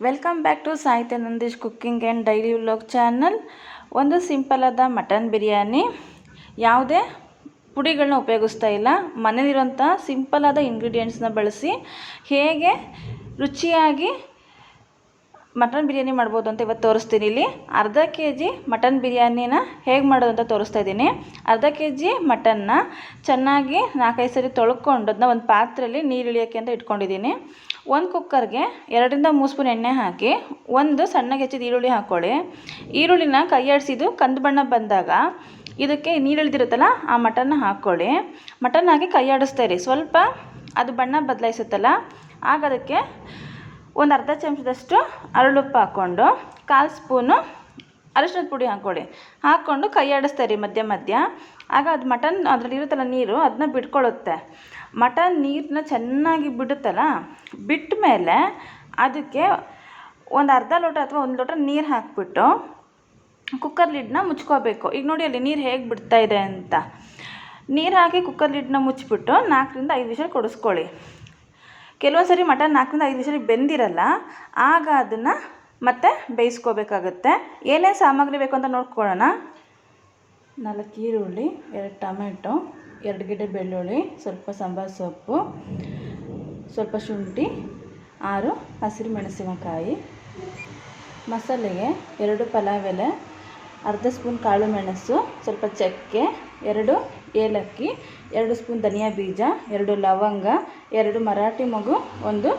Welcome back to Sahitya Nandish cooking and daily vlog channel ಒಂದು ಸಿಂಪಲಾದ mutton biryani ಯಾವುದೇ ಪುಡಿಗಳನ್ನ ಉಪಯೋಗಿಸ್ತಾ ಇಲ್ಲ. ಮನೇಲಿರೋಂಥ ಸಿಂಪಲಾದ ಇಂಗ್ರೀಡಿಯೆಂಟ್ಸ್ನ ಬಳಸಿ ಹೇಗೆ ರುಚಿಯಾಗಿ ಮಟನ್ ಬಿರಿಯಾನಿ ಮಾಡ್ಬೋದು ಅಂತ ಇವತ್ತು ತೋರಿಸ್ತೀನಿ ಇಲ್ಲಿ. ಅರ್ಧ ಕೆ ಜಿ ಮಟನ್ ಬಿರಿಯಾನಿನ ಹೇಗೆ ಮಾಡೋದು ಅಂತ ತೋರಿಸ್ತಾ ಇದ್ದೀನಿ. ಅರ್ಧ ಕೆ ಜಿ ಮಟನ್ನ ಚೆನ್ನಾಗಿ ನಾಲ್ಕೈದು ಸರಿ ತೊಳ್ಕೊಂಡು ಅದನ್ನ ಒಂದು ಪಾತ್ರೆಯಲ್ಲಿ ನೀರು ಇಳಿಯೋಕ್ಕೆ ಅಂತ ಇಟ್ಕೊಂಡಿದ್ದೀನಿ. ಒಂದು ಕುಕ್ಕರ್ಗೆ ಎರಡರಿಂದ ಮೂರು ಸ್ಪೂನ್ ಎಣ್ಣೆ ಹಾಕಿ, ಒಂದು ಸಣ್ಣಗೆ ಹೆಚ್ಚಿದ ಈರುಳ್ಳಿ ಹಾಕ್ಕೊಳ್ಳಿ ಈರುಳ್ಳಿನ ಕೈಯಾಡಿಸಿದ್ದು ಕಂದು ಬಣ್ಣ ಬಂದಾಗ ಇದಕ್ಕೆ ನೀರು ಇಳಿದಿರುತ್ತಲ್ಲ ಆ ಮಟನ್ನ ಹಾಕ್ಕೊಳ್ಳಿ ಮಟನ್ ಹಾಕಿ ಕೈ ಆಡಿಸ್ತಾ ಇರಿ. ಸ್ವಲ್ಪ ಅದು ಬಣ್ಣ ಬದಲಾಯಿಸುತ್ತಲ್ಲ, ಆಗ ಅದಕ್ಕೆ ಒಂದು ಅರ್ಧ ಚಮಚದಷ್ಟು ಅರಳುಪ್ಪು ಹಾಕ್ಕೊಂಡು ಕಾಲು ಸ್ಪೂನು ಅರಿಶಿನದ ಪುಡಿ ಹಾಕ್ಕೊಳ್ಳಿ ಹಾಕ್ಕೊಂಡು ಕೈ ಮಧ್ಯ ಮಧ್ಯ. ಆಗ ಅದು ಮಟನ್ ಅದರಲ್ಲಿರುತ್ತಲ್ಲ ನೀರು ಅದನ್ನ ಬಿಟ್ಕೊಳ್ಳುತ್ತೆ ಮಟನ್ ನೀರನ್ನ ಚೆನ್ನಾಗಿ ಬಿಡುತ್ತಲ್ಲ ಬಿಟ್ಟ ಮೇಲೆ ಅದಕ್ಕೆ ಒಂದು ಅರ್ಧ ಲೋಟ ಅಥವಾ ಒಂದು ಲೋಟ ನೀರು ಹಾಕಿಬಿಟ್ಟು ಕುಕ್ಕರ್ ಲಿಡ್ನ ಮುಚ್ಕೋಬೇಕು. ಈಗ ನೋಡಿ ಅಲ್ಲಿ ನೀರು ಹೇಗೆ ಬಿಡ್ತಾ ಇದೆ ಅಂತ. ನೀರು ಹಾಕಿ ಕುಕ್ಕರ್ ಲಿಡ್ನ ಮುಚ್ಚಿಬಿಟ್ಟು ನಾಲ್ಕರಿಂದ ಐದು ವಿಷಲ್ ಕೊಡಿಸ್ಕೊಳ್ಳಿ. ಕೆಲವೊಂದು ಸರಿ ಮಟನ್ ನಾಲ್ಕರಿಂದ ಐದು ವಿಷಲ್ ಬೆಂದಿರಲ್ಲ, ಆಗ ಅದನ್ನು ಮತ್ತೆ ಬೇಯಿಸ್ಕೋಬೇಕಾಗುತ್ತೆ. ಏನೇನು ಸಾಮಗ್ರಿ ಬೇಕು ಅಂತ ನೋಡ್ಕೊಳ್ಳೋಣ. ನಾಲ್ಕು ಈರುಳ್ಳಿ, ಎರಡು ಟೊಮೆಟೊ, ಎರಡು ಗಿಡ ಬೆಳ್ಳುಳ್ಳಿ, ಸ್ವಲ್ಪ ಸಾಂಬಾರು ಸೊಪ್ಪು, ಸ್ವಲ್ಪ ಶುಂಠಿ, ಆರು ಹಸಿರು ಮೆಣಸಿನಕಾಯಿ, ಮಸಾಲೆಗೆ ಎರಡು ಪಲಾವ್ ಎಲೆ, ಅರ್ಧ ಸ್ಪೂನ್ ಕಾಳು ಮೆಣಸು, ಸ್ವಲ್ಪ ಚಕ್ಕೆ ಎರಡು ಏಲಕ್ಕಿ, ಎರಡು ಸ್ಪೂನ್ ಧನಿಯಾ ಬೀಜ, ಎರಡು ಲವಂಗ, ಎರಡು ಮರಾಠಿ ಮಗು ಒಂದು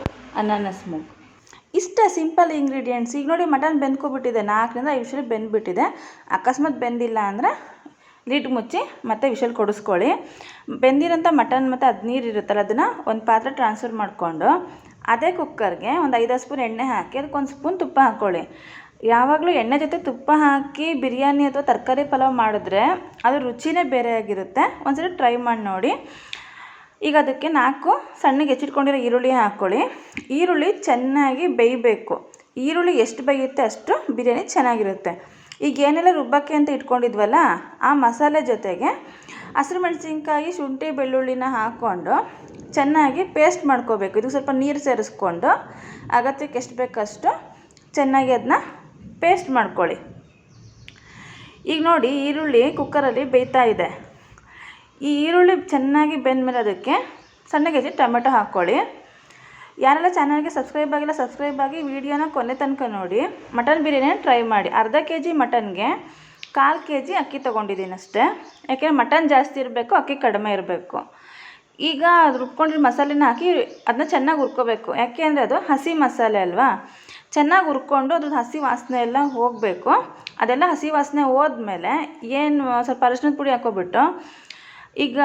ಅನಾನಸ್ ಮಗು ಇಷ್ಟೇ ಸಿಂಪಲ್ ಇಂಗ್ರೀಡಿಯೆಂಟ್ಸ್. ಈಗ ನೋಡಿ ಮಟನ್ ಬೆಂದ್ಕೊಬಿಟ್ಟಿದೆ. ನಾಲ್ಕರಿಂದ ಐದು ವಿಷಲ್ ಬೆಂದ್ಬಿಟ್ಟಿದೆ. ಅಕಸ್ಮಾತ್ ಬೆಂದಿಲ್ಲ ಅಂದರೆ ಲಿಡ್ ಮುಚ್ಚಿ ಮತ್ತೆ ವಿಷಲ್ ಕೊಡಿಸ್ಕೊಳ್ಳಿ. ಬೆಂದಿರೋಂಥ ಮಟನ್ ಮತ್ತು ಅದು ನೀರು ಇರುತ್ತಲ್ಲ, ಅದನ್ನು ಒಂದು ಪಾತ್ರೆ ಟ್ರಾನ್ಸ್ಫರ್ ಮಾಡಿಕೊಂಡು ಅದೇ ಕುಕ್ಕರ್ಗೆ ಒಂದು ಐದು ಸ್ಪೂನ್ ಎಣ್ಣೆ ಹಾಕಿ ಅದಕ್ಕೆ ಒಂದು ಸ್ಪೂನ್ ತುಪ್ಪ ಹಾಕ್ಕೊಳ್ಳಿ ಯಾವಾಗಲೂ ಎಣ್ಣೆ ಜೊತೆ ತುಪ್ಪ ಹಾಕಿ ಬಿರಿಯಾನಿ ಅಥವಾ ತರಕಾರಿ ಪಲಾವ್ ಮಾಡಿದ್ರೆ ಅದು ರುಚಿನೇ ಬೇರೆಯಾಗಿರುತ್ತೆ. ಒಂದ್ಸರಿ ಟ್ರೈ ಮಾಡಿ ನೋಡಿ. ಈಗ ಅದಕ್ಕೆ ನಾಲ್ಕು ಸಣ್ಣಗೆ ಹೆಚ್ಚಿಟ್ಕೊಂಡಿರೋ ಈರುಳ್ಳಿ ಹಾಕ್ಕೊಳ್ಳಿ ಈರುಳ್ಳಿ ಚೆನ್ನಾಗಿ ಬೇಯಬೇಕು. ಈರುಳ್ಳಿ ಎಷ್ಟು ಬೇಯುತ್ತೆ ಅಷ್ಟು ಬಿರಿಯಾನಿ ಚೆನ್ನಾಗಿರುತ್ತೆ. ಈಗ ಏನೆಲ್ಲ ರುಬ್ಬಕ್ಕೆ ಅಂತ ಇಟ್ಕೊಂಡಿದ್ವಲ್ಲ, ಆ ಮಸಾಲೆ ಜೊತೆಗೆ ಹಸಿರು ಮೆಣಸಿನ್ಕಾಯಿ, ಶುಂಠಿ, ಬೆಳ್ಳುಳ್ಳಿನ ಹಾಕ್ಕೊಂಡು ಚೆನ್ನಾಗಿ ಪೇಸ್ಟ್ ಮಾಡ್ಕೋಬೇಕು. ಇದಕ್ಕೆ ಸ್ವಲ್ಪ ನೀರು ಸೇರಿಸ್ಕೊಂಡು, ಅಗತ್ಯಕ್ಕೆ ಎಷ್ಟು ಬೇಕಷ್ಟು ಚೆನ್ನಾಗಿ ಅದನ್ನ ಪೇಸ್ಟ್ ಮಾಡ್ಕೊಳ್ಳಿ. ಈಗ ನೋಡಿ ಈರುಳ್ಳಿ ಕುಕ್ಕರಲ್ಲಿ ಬೇಯ್ತಾ ಇದೆ. ಈ ಈರುಳ್ಳಿ ಚೆನ್ನಾಗಿ ಬೆಂದಮೇಲೆ ಅದಕ್ಕೆ ಸಣ್ಣಗೆ ಹೆಚ್ಚಿ ಟೊಮೆಟೊ ಹಾಕ್ಕೊಳ್ಳಿ. ಯಾರೆಲ್ಲ ಚಾನಲ್ಗೆ ಸಬ್ಸ್ಕ್ರೈಬ್ ಆಗಿಲ್ಲ, ಸಬ್ಸ್ಕ್ರೈಬ್ ಆಗಿ ವಿಡಿಯೋನ ಕೊನೆ ತನಕ ನೋಡಿ. ಮಟನ್ ಬಿರಿಯಾನಿನ ಟ್ರೈ ಮಾಡಿ. ಅರ್ಧ ಕೆ ಜಿ ಮಟನ್ಗೆ ಕಾಲು ಕೆ ಜಿ ಅಕ್ಕಿ ತೊಗೊಂಡಿದ್ದೀನಿ ಅಷ್ಟೇ. ಯಾಕೆಂದರೆ ಮಟನ್ ಜಾಸ್ತಿ ಇರಬೇಕು, ಅಕ್ಕಿ ಕಡಿಮೆ ಇರಬೇಕು. ಈಗ ಅದು ರುಬ್ಕೊಂಡಿರೋ ಮಸಾಲೆನ ಹಾಕಿ ಅದನ್ನ ಚೆನ್ನಾಗಿ ಹುರ್ಕೋಬೇಕು. ಯಾಕೆ ಅಂದರೆ ಅದು ಹಸಿ ಮಸಾಲೆ ಅಲ್ವಾ? ಚೆನ್ನಾಗಿ ಹುರ್ಕೊಂಡು ಅದ್ರದ್ದು ಹಸಿ ವಾಸನೆ ಎಲ್ಲ ಹೋಗಬೇಕು. ಅದೆಲ್ಲ ಹಸಿ ವಾಸನೆ ಹೋದ್ಮೇಲೆ ಏನು, ಸ್ವಲ್ಪ ಅರಿಶಿನದ ಪುಡಿ ಹಾಕ್ಕೊಬಿಟ್ಟು ಈಗ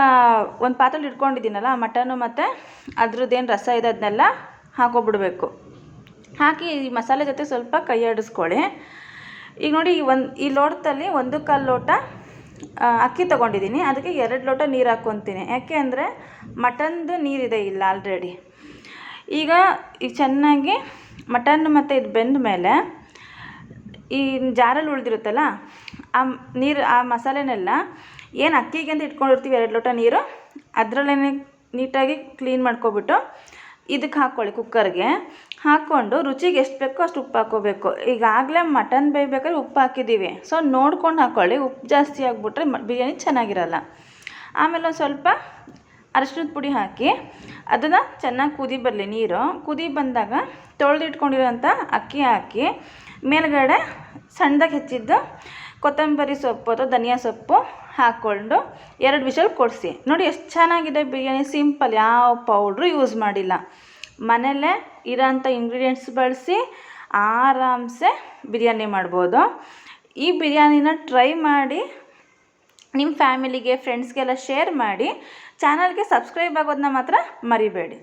ಒಂದು ಪಾತ್ರೆಲಿ ಇಟ್ಕೊಂಡಿದ್ದೀನಲ್ಲ ಮಟನು ಮತ್ತು ಅದ್ರದ್ದೇನು ರಸ ಇದೆ ಅದನ್ನೆಲ್ಲ ಹಾಕೋಬಿಡಬೇಕು. ಹಾಕಿ ಈ ಮಸಾಲೆ ಜೊತೆ ಸ್ವಲ್ಪ ಕೈ ಆಡಿಸ್ಕೊಳ್ಳಿ. ಈಗ ನೋಡಿ ಈ ಒಂದು, ಈ ಲೋಟದಲ್ಲಿ ಒಂದು ಕಾಲು ಲೋಟ ಅಕ್ಕಿ ತೊಗೊಂಡಿದ್ದೀನಿ. ಅದಕ್ಕೆ ಎರಡು ಲೋಟ ನೀರು ಹಾಕ್ಕೊತೀನಿ ಯಾಕೆ ಅಂದರೆ ಮಟನ್ದು ನೀರಿದೆ ಇಲ್ಲ ಆಲ್ರೆಡಿ ಈಗ ಈಗ ಚೆನ್ನಾಗಿ ಮಟನ್ ಮತ್ತು ಇದು ಬೆಂದ ಮೇಲೆ ಈ ಜಾರಲ್ಲಿ ಉಳಿದಿರುತ್ತಲ್ಲ, ಆ ನೀರು, ಆ ಮಸಾಲೆನೆಲ್ಲ ಏನು ಅಕ್ಕಿಗೆ ಅಂತ ಇಟ್ಕೊಂಡಿರ್ತೀವಿ ಎರಡು ಲೋಟ ನೀರು ಅದರಲ್ಲೇ ನೀಟಾಗಿ ಕ್ಲೀನ್ ಮಾಡ್ಕೊಬಿಟ್ಟು ಇದಕ್ಕೆ ಹಾಕ್ಕೊಳ್ಳಿ ಕುಕ್ಕರ್ಗೆ ಹಾಕ್ಕೊಂಡು ರುಚಿಗೆ ಎಷ್ಟು ಬೇಕೋ ಅಷ್ಟು ಉಪ್ಪು ಹಾಕ್ಕೋಬೇಕು. ಈಗಾಗಲೇ ಮಟನ್ ಬೇಯಬೇಕಾದ್ರೆ ಉಪ್ಪು ಹಾಕಿದ್ದೀವಿ. ಸೊ ನೋಡ್ಕೊಂಡು ಹಾಕ್ಕೊಳ್ಳಿ ಉಪ್ಪು ಜಾಸ್ತಿ ಆಗಿಬಿಟ್ರೆ ಬಿರಿಯಾನಿ ಚೆನ್ನಾಗಿರಲ್ಲ. ಆಮೇಲೆ ಒಂದು ಸ್ವಲ್ಪ ಅರಿಶಿನದ ಪುಡಿ ಹಾಕಿ ಅದನ್ನು ಚೆನ್ನಾಗಿ ಕುದಿ ಬರಲಿ ನೀರು. ಕುದಿ ಬಂದಾಗ ತೊಳೆದಿಟ್ಕೊಂಡಿರೋಂಥ ಅಕ್ಕಿ ಹಾಕಿ, ಮೇಲುಗಡೆ ಸಣ್ಣದಾಗಿ ಹೆಚ್ಚಿದ್ದು ಕೊತ್ತಂಬರಿ ಸೊಪ್ಪು ಅಥವಾ ಧನಿಯಾ ಸೊಪ್ಪು ಹಾಕ್ಕೊಂಡು ಎರಡು ವಿಷಲ್ ಕೊಡಿಸಿ. ನೋಡಿ ಎಷ್ಟು ಚೆನ್ನಾಗಿದೆ ಬಿರಿಯಾನಿ, ಸಿಂಪಲ್, ಯಾವ ಪೌಡ್ರು ಯೂಸ್ ಮಾಡಿಲ್ಲ. ಮನೆಯಲ್ಲೇ ಇರೋಂಥ ಇಂಗ್ರೀಡಿಯೆಂಟ್ಸ್ ಬಳಸಿ ಆರಾಮ್ಸೆ ಬಿರಿಯಾನಿ ಮಾಡ್ಬೋದು. ಈ ಬಿರಿಯಾನಿನ ಟ್ರೈ ಮಾಡಿ ನಿಮ್ಮ ಫ್ಯಾಮಿಲಿಗೆ ಫ್ರೆಂಡ್ಸ್ಗೆಲ್ಲ ಶೇರ್ ಮಾಡಿ ಚಾನಲ್ಗೆ ಸಬ್ಸ್ಕ್ರೈಬ್ ಆಗೋದನ್ನ ಮಾತ್ರ ಮರಿಬೇಡಿ.